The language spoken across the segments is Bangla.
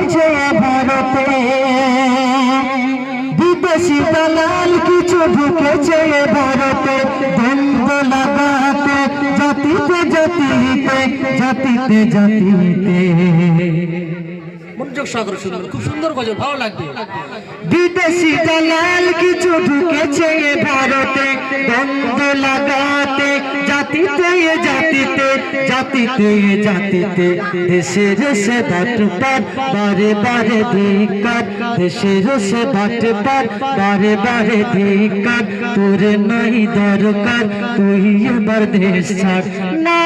দালাল ভারতে। বিদেশি দালাল কিছু ঢুকেছে ভারতে। দ্বন্দ্ব লাগাতে জাতিতে জাতিতে জাতিতে জাতিতে। মনোযোগ সহকারে শুনবেন, খুব সুন্দর গজল, ভালো লাগবে। বিদেশি দালাল কিছু ঢুকেছে ভারতে, দ্বন্দ্ব লাগাতে, জাতিতে জাতিতে জাতিতে জাতিতে, দেশে দেশে বাটপার বারে বারে ধিকার দেশে দেশে বাটপার বারে বারে ধিকার তোর নাই দরকার, তুই এবার দেশ ছাড়। না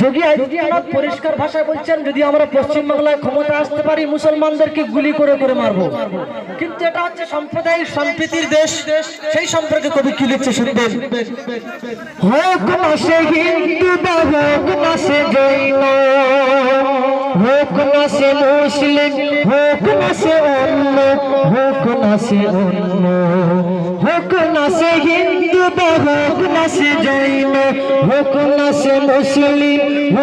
যোগী আদিত্যনাথ পরিষ্কার ভাষায় বলছেন, যদি আমরা পশ্চিমবাংলায় ক্ষমতা আসতে পারি, মুসলমানদেরকে গুলি করে করে মারবো। কিন্তু এটা হচ্ছে সাম্প্রদায়িক সম্প্রীতির দেশ, সেই সম্পর্কে কবি কি লিখছে শুনবেন? হোক না সে হোক না সে জৈন, হোক না সে মুসলিম, হোক না সে অন্য, হোক না সে অন্য সে জৈন মুসলিম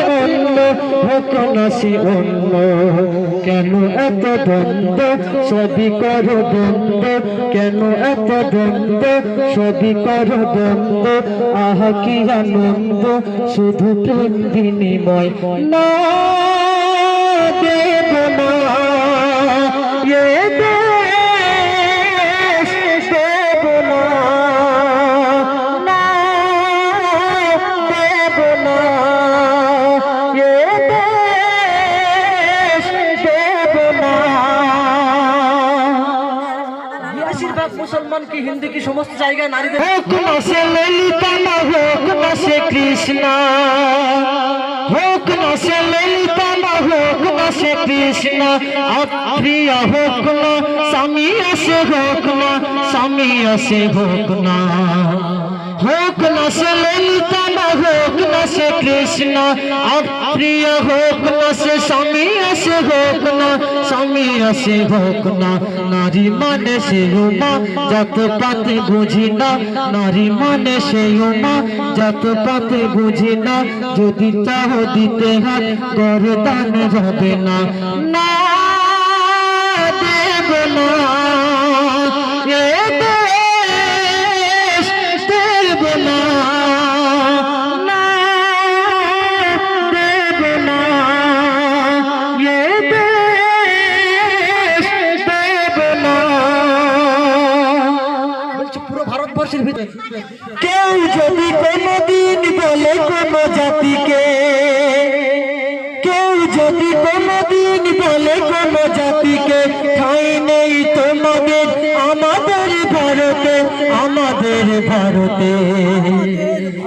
অন্য অন্য। কেন এত দ্বন্দ্ব? সবই কর দ্বন্দ্ব। কেন এত দ্বন্দ্ব? সবই কর দ্বন্দ্ব। আহা, কি আনন্দ? শুধু প্রেম বিনিময়। না, দেব না। মুসলমান কি হিন্দি কি সমস্ত জায়গায় নারীদের হোক না হোক না, স্বামী আসে হোক না, স্বামী আসে হোক না। হোক না সে ললিতা সে কৃষ্ণ। প্রিয় হোক না, সে স্বামী আসে হোক না, স্বামী আসে হোক না। নারী মানে সে মা যত পাতে বুঝি না। নারী মানে সে মা যত পাতে বুঝি না। যদি চাহ দিতে হাত গরদান হবে না। না দেব না। যদি কোনদিন বলে কোন জাতিকে? ঠাই নেই তোমাদের আমাদের ভারতে আমাদের ভারতে।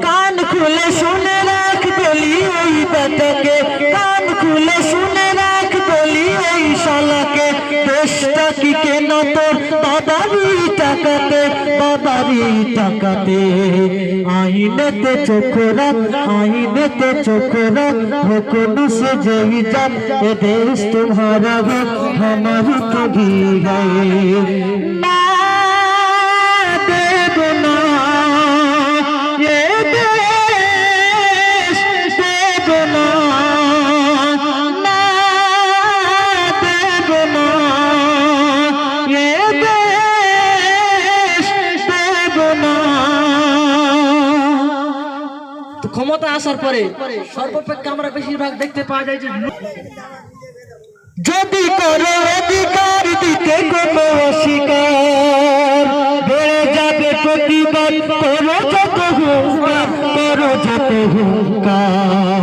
কান খুলে শুনে রাখ বলি ওই বেটাকে, কান খুলে শুনে রাখ বলি ওই শালাকে। দেশটা কি কেন তোর? বাবারই টাকাতে বাবারই টাকাতে। আইনেতে চোখরাত আইনেতে চোখরাত ভকন সে যেই যাব এ দেশ তোমারা হামারি কবি গায়ে ক্ষমতা আসার পরে সর্বপেক্ষা আমরা বেশিরভাগ দেখতে পাওয়া যায় যে যদি করো অধিকার দিতে কোনো অস্বীকার বেড়ে যাবে প্রতিবাদ করো যত হুঙ্কার করো যত হুঙ্কার।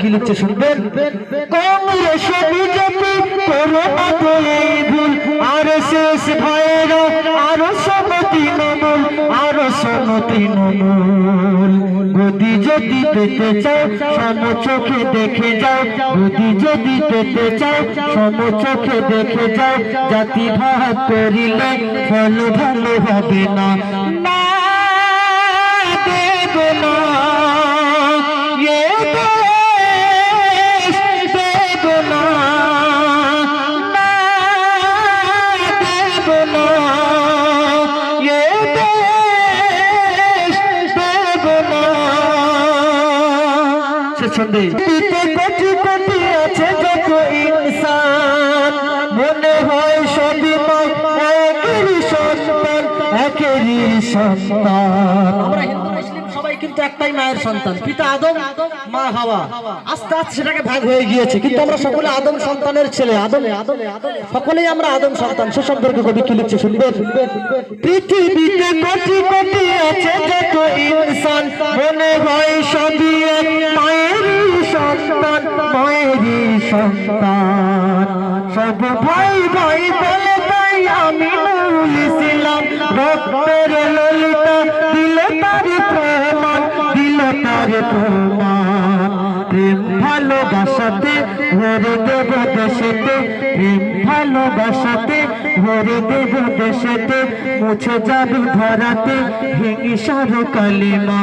কি লিখছে শুনবেন? কংগ্রেস বিজেপি আর শেষ ভাইয়েরা, আরও সব তৃণমূল আরও শোনো তৃণমূল গদি যদি পেতে চাও, সম চোখে দেখে যাও। গদি যদি পেতে চাও, সম চোখে দেখে যাও। জাতি ভাগ করিলে ফল ভালো হবে না। না দেব না। মনে হয় আমরা আস্তে আস্তে সেটাকে ভাগ হয়ে গিয়েছে, কিন্তু আমরা সকলে আদম সন্তানের ছেলে সকলেই আমরা আদম সন্তান। কবি কি লিখছে পৃথিবীতে কোটি কোটি আছে যত ইনসান, মনে হয় সব ভাই ভাই বলে তাই আমি নুল ইসলাম রক্তের ললিতা দিল তার প্রমাণ, দিল তার প্রমাণ। প্রেম ভালোবাসাতে ভরে দেব দেশেতে, প্রেম ভালোবাসাতে ভরে দেব দেশেতে, মুছে যাবে ধরাতে, হিংসার কালিমা।